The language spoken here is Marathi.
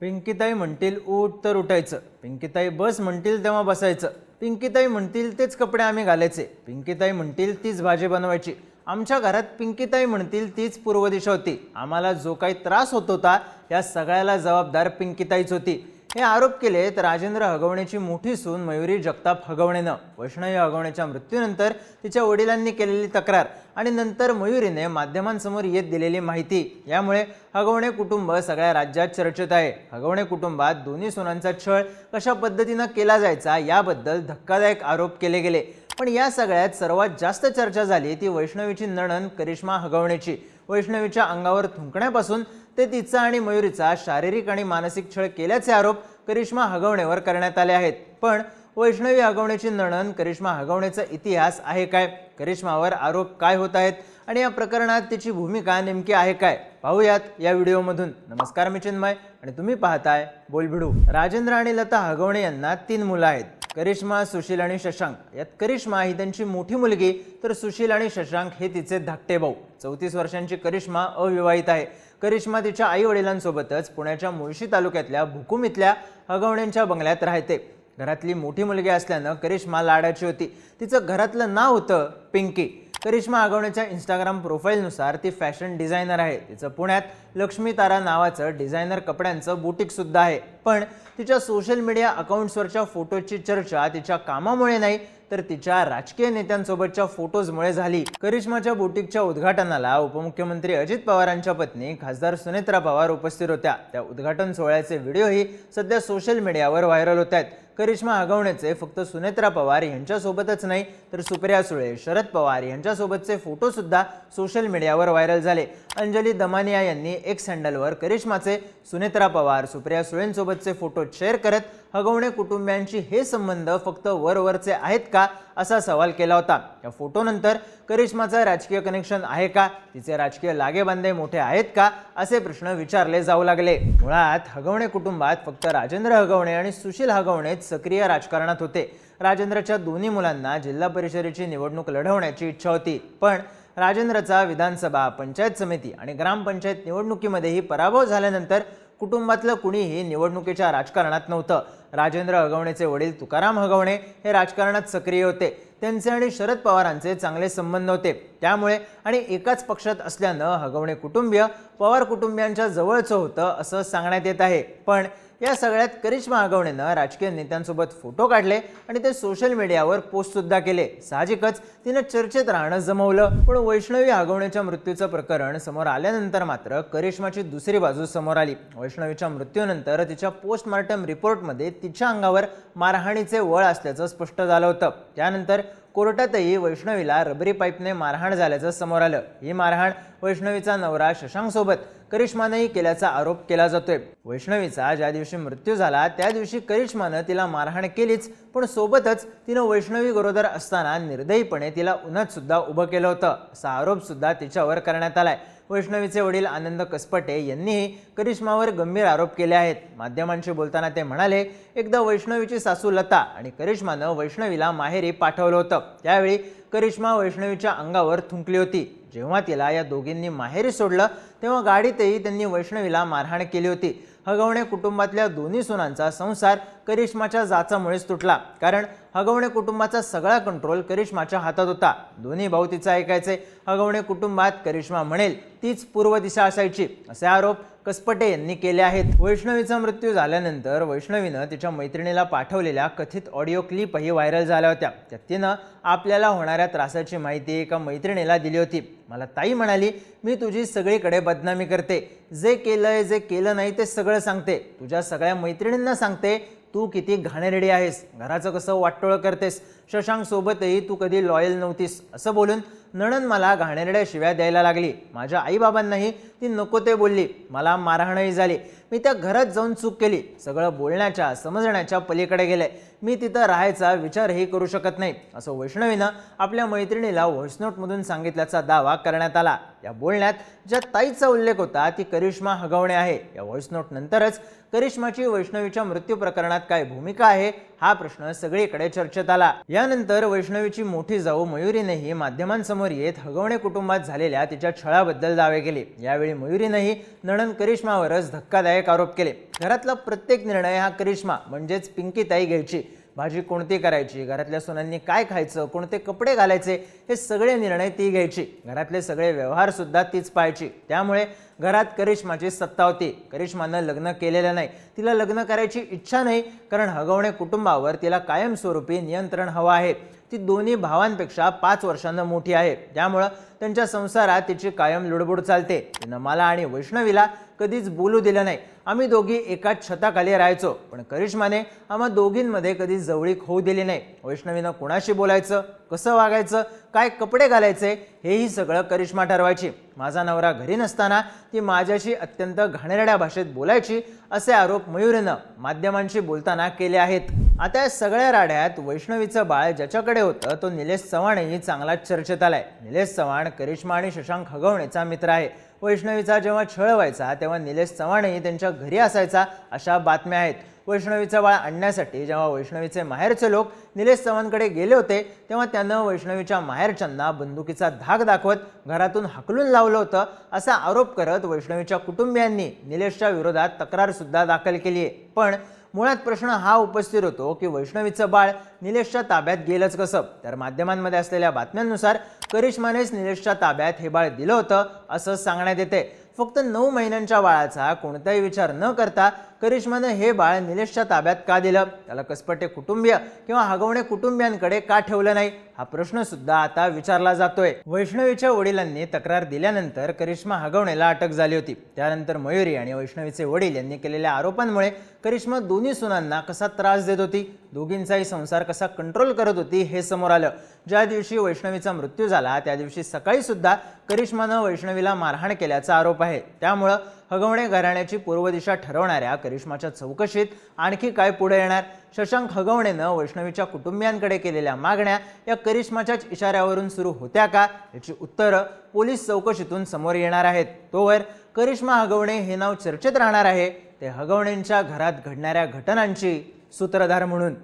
पिंकीताई म्हणतील उठ तर उठायचं. पिंकीताई बस म्हणतील तेव्हा बसायचं. पिंकीताई म्हणतील तेच कपडे आम्ही घालायचे. पिंकीताई म्हणतील तीच भाजी बनवायची. आमच्या घरात पिंकीताई म्हणतील तीच पूर्व दिशा होती. आम्हाला जो काही त्रास होत होता या सगळ्याला जबाबदार पिंकीताईच होती. हे आरोप केले तर राजेंद्र हगवणेची मोठी सून मयुरी जगताप हगवणेनं. वैष्णवी हगवणेच्या मृत्यूनंतर तिच्या वडिलांनी केलेली तक्रार आणि नंतर मयुरीने माध्यमांसमोर येत दिलेली माहिती. यामुळे हगवणे कुटुंब सगळ्या राज्यात चर्चेत आहे. हगवणे कुटुंबात दोन्ही सुनांचा छळ कशा पद्धतीनं केला जायचा याबद्दल धक्कादायक आरोप केले गेले. पण या सगळ्यात सर्वात जास्त चर्चा झाली ती वैष्णवीची नणन करिश्मा हगवणेची. वैष्णवीच्या अंगावर थुंकण्यापासून ते तिचा आणि मयुरीचा शारीरिक आणि मानसिक छळ केल्याचे आरोप करिश्मा हगवणेवर करण्यात आले आहेत. पण वैष्णवी हगवणेची नणन करिश्मा हगवणेचा इतिहास आहे काय? करिश्मावर आरोप काय होत आहेत? आणि या प्रकरणात तिची भूमिका नेमकी आहे काय? पाहूयात या व्हिडिओमधून. नमस्कार मी चिन्मय आणि तुम्ही पाहताय बोलभिडू राजेंद्र आणि लता हगवणे यांना तीन मुलं आहेत. करिश्मा सुशील आणि शशांक. यात करिश्मा ही त्यांची मोठी मुलगी तर सुशील आणि शशांक हे तिचे धाकटे भाऊ. चौतीस वर्षांची करिश्मा अविवाहित आहे. करिश्मा तिच्या आई वडिलांसोबतच पुण्याच्या मुळशी तालुक्यातल्या भुकुम इथल्या हगवण्यांच्या बंगल्यात राहते. घरातली मोठी मुलगी असल्यानं करिश्मा लाडाची होती. तिचं घरातलं नाव होतं पिंकी. करिश्मा आगवणेच्या इंस्टाग्राम प्रोफाईलनुसार ती फॅशन डिझायनर आहे. तिचं पुण्यात लक्ष्मी तारा नावाचं डिझायनर कपड्यांचं बुटीकसुद्धा आहे. पण तिच्या सोशल मीडिया अकाउंट्सवरच्या फोटोची चर्चा तिच्या कामामुळे नाही तर तिच्या राजकीय नेत्यांसोबतच्या फोटोजमुळे झाली. करिश्माच्या बुटीकच्या उद्घाटनाला उपमुख्यमंत्री अजित पवारांच्या पत्नी खासदार सुनेत्रा पवार उपस्थित होत्या. त्या उद्घाटन सोहळ्याचे व्हिडिओही सध्या सोशल मीडियावर व्हायरल होत आहेत. करिश्मा हगवणेचे फक्त सुनेत्रा पवार यांच्यासोबतच नाही तर सुप्रिया सुळे शरद पवार यांच्यासोबतचे फोटोसुद्धा सोशल मीडियावर व्हायरल झाले. अंजली दमानिया यांनी एक्स हँडलवर करिश्माचे सुनेत्रा पवार सुप्रिया सुळेंसोबतचे फोटो शेअर करत हगवणे कुटुंबियांशी हे संबंध फक्त वरवरचे आहेत का? असा सवाल केला होता. या फोटोनंतर करिश्माचं राजकीय कनेक्शन आहे का? तिचे राजकीय लागेबांधे मोठे आहेत का? असे प्रश्न विचारले जाऊ लागले. मुळात हगवणे कुटुंबात फक्त राजेंद्र हगवणे आणि सुशील हगवणेच सक्रिय राजकारणात होते. राजेंद्रच्या दोन्ही मुलांना जिल्हा परिषदेची निवडणूक लढवण्याची इच्छा होती. पण राजेंद्रचा विधानसभा पंचायत समिती आणि ग्रामपंचायत निवडणुकीमध्येही पराभव झाल्यानंतर कुटुंबातलं कुणीही निवडणुकीच्या राजकारणात नव्हतं. राजेंद्र हगवणेचे वडील तुकाराम हगवणे हे राजकारणात सक्रिय होते. त्यांचे आणि शरद पवारांचे चांगले संबंध होते. त्यामुळे आणि एकाच पक्षात असल्यानं हगवणे कुटुंबीय पवार कुटुंबियांच्या जवळचं होतं असं सांगण्यात येत आहे. पण या सगळ्यात करिश्मा आगवणेनं राजकीय नेत्यांसोबत फोटो काढले आणि ते सोशल मीडियावर पोस्टसुद्धा केले. साहजिकच तिनं चर्चेत राहणं जमवलं पण वैष्णवी आगवणेच्या मृत्यूचं प्रकरण समोर आल्यानंतर मात्र करिश्माची दुसरी बाजू समोर आली. वैष्णवीच्या मृत्यूनंतर तिच्या पोस्टमार्टम रिपोर्टमध्ये तिच्या अंगावर मारहाणीचे वळ असल्याचं स्पष्ट झालं होतं. त्यानंतर कोर्टातही वैष्णवीला रबरी पाईपने मारहाण झाल्याचं समोर आलं. ही मारहाण वैष्णवीचा नवरा शशांकसोबत करिश्मानंही करिश्मानेही केल्याचा आरोप केला जातोय. वैष्णवीचा ज्या दिवशी मृत्यू झाला त्या दिवशी करिश्मानं तिला मारहाण केलीच पण सोबतच तिनं वैष्णवी गरोदर असताना निर्दयीपणे तिला उन्हात सुद्धा उभं केलं होतं. असा आरोप सुद्धा तिच्यावर करण्यात आलाय. वैष्णवीचे वडील आनंद कसपटे यांनीही करिश्मावर गंभीर आरोप केले आहेत. माध्यमांशी बोलताना ते म्हणाले एकदा वैष्णवीची सासू लता आणि करिश्मानं वैष्णवीला माहेरी पाठवलं होतं. त्यावेळी करिश्मा वैष्णवीच्या अंगावर थुंकली होती. जेव्हा तिला या दोघींनी माहेरी सोडलं तेव्हा गाडीतही त्यांनी वैष्णवीला मारहाण केली होती. हगवणे कुटुंबातल्या दोन्ही सुनांचा संसार करिश्माच्या जाचामुळेच तुटला. कारण हगवणे कुटुंबाचा सगळा कंट्रोल करिश्माच्या हातात होता. दोन्ही भाऊ तिचा ऐकायचे. हगवणे कुटुंबात करिश्मा म्हणेल तीच पूर्व दिशा असायची. असे आरोप कसपटे यांनी केले आहेत. वैष्णवीचा मृत्यू झाल्यानंतर वैष्णवीनं तिच्या मैत्रिणीला पाठवलेल्या कथित ऑडिओ क्लिपही व्हायरल झाल्या होत्या. त्यात तिनं आपल्याला होणाऱ्या त्रासाची माहिती एका मैत्रिणीला दिली होती. मला ताई म्हणाली मी तुझी सगळीकडे बदनामी करते. जे केलंय जे केलं नाही ते सगळं सांगते. तुझ्या सगळ्या मैत्रिणींना सांगते. तू किती घाणेरडी आहेस? घराचं कसं वाटोळं करतेस? शशांक सोबतही तू कधी लॉयल नव्हतीस? असं बोलून नणन मला घाणेरड्या शिव्या द्यायला लागली. माझ्या आईबाबांनाही ती नको ते बोलली. मला मारहाणही झाली. मी त्या घरात जाऊन चूक केली. सगळं बोलण्याच्या समजण्याच्या पलीकडे गेले. मी तिथं राहायचा विचारही करू शकत नाही. असं वैष्णवीनं आपल्या मैत्रिणीला व्हॉइसनोटमधून सांगितल्याचा दावा करण्यात आला. या बोलण्यात ज्या ताईचा उल्लेख होता ती करिश्मा हगवणे आहे. या व्हॉइस नंतरच करिश्माची वैष्णवीच्या मृत्यू प्रकरणात काय भूमिका आहे हा प्रश्न सगळीकडे चर्चेत आला. यानंतर वैष्णवीची मोठी जाऊ मयुरीनेही माध्यमांसमोर येत हगवणे कुटुंबात झालेल्या तिच्या छळाबद्दल दावे केले. यावेळी मयुरीनेही नणन करिश्मावरच धक्कादायक आरोप केले. घरातला प्रत्येक निर्णय हा करिश्मा म्हणजेच पिंकीताई घ्यायची. भाजी कोणती करायची? घरातल्या सुनांनी काय खायचं? कोणते कपडे घालायचे? हे सगळे निर्णय ती घ्यायची. घरातले सगळे व्यवहारसुद्धा तीच पाहायची. त्यामुळे घरात करिश्माची सत्ता होती. करिश्मानं लग्न केलेलं नाही. तिला लग्न करायची इच्छा नाही कारण हगवणे कुटुंबावर तिला कायमस्वरूपी नियंत्रण हवं आहे. ती दोन्ही भावांपेक्षा पाच वर्षांनं मोठी आहे. त्यामुळं त्यांच्या संसारात तिची कायम लुडबुड चालते. तिनं मला आणि वैष्णवीला कधीच बोलू दिलं नाही. आम्ही दोघी एकाच छताखाली राहायचो पण करिश्माने आम्हा दोघींमध्ये कधी जवळीक होऊ दिली नाही. वैष्णवीनं कुणाशी बोलायचं कसं वागायचं काय कपडे घालायचे हेही सगळं करिश्मा ठरवायची. माझा नवरा घरी नसताना ती माझ्याशी अत्यंत घाणेरड्या भाषेत बोलायची असे आरोप मयुरीनं माध्यमांशी बोलताना केले आहेत. आता या सगळ्या राड्यात वैष्णवीचं बाळ ज्याच्याकडे होतं तो निलेश चव्हाणही चांगलाच चर्चेत आलाय. निलेश चव्हाण करिश्मा आणि शशांक हगवणेचा मित्र आहे. वैष्णवीचा जेव्हा छळ व्हायचा तेव्हा निलेश चव्हाणही त्यांच्या घरी असायचा अशा बातम्या आहेत. वैष्णवीचं बाळ आणण्यासाठी जेव्हा वैष्णवीचे माहेरचे लोक निलेश चव्हाणकडे गेले होते तेव्हा त्यानं वैष्णवीच्या माहेरच्यांना बंदुकीचा धाक दाखवत घरातून हाकलून लावलं होतं असा आरोप करत वैष्णवीच्या कुटुंबियांनी निलेशच्या विरोधात तक्रारसुद्धा दाखल केली आहे. पण मुळात प्रश्न हा उपस्थित होतो की वैष्णवीचं बाळ निलेशच्या ताब्यात गेलंच कसं? तर माध्यमांमध्ये असलेल्या बातम्यांनुसार करिश्मानेच निलेशच्या ताब्यात हे बाळ दिलं होतं असं सांगण्यात येते. फक्त नऊ महिन्यांच्या बाळाचा कोणताही विचार न करता करिश्मानं हे बाळ निलेशच्या ताब्यात का दिलं? त्याला कसपटे कुटुंबीय किंवा हगवणे कुटुंबियांकडे का ठेवलं नाही? हा प्रश्न सुद्धा आता विचारला जातोय. वैष्णवीच्या वडिलांनी तक्रार दिल्यानंतर करिश्मा हगवणेला अटक झाली होती. त्यानंतर मयुरी आणि वैष्णवीचे वडील यांनी केलेल्या आरोपांमुळे करिश्मा दोन्ही सुनांना कसा त्रास देत होती? दोघींचाही संसार कसा कंट्रोल करत होती हे समोर आलं. ज्या दिवशी वैष्णवीचा मृत्यू झाला त्या दिवशी सकाळी सुद्धा करिश्मानं वैष्णवीला मारहाण केल्याचा आरोप आहे. त्यामुळं हगवणे घराण्याची पूर्व दिशा ठरवणाऱ्या करिश्माच्या चौकशीत आणखी काय पुढे येणार? शशांक हगवणेनं वैष्णवीच्या कुटुंबियांकडे केलेल्या मागण्या या करिश्माच्याच इशाऱ्यावरून सुरू होत्या का? याची उत्तरं पोलीस चौकशीतून समोर येणार आहेत. तोवर करिश्मा हगवणे हे नाव चर्चेत राहणार आहे. ते हगवणेंच्या घरात घडणाऱ्या घटनांची सूत्रधार म्हणून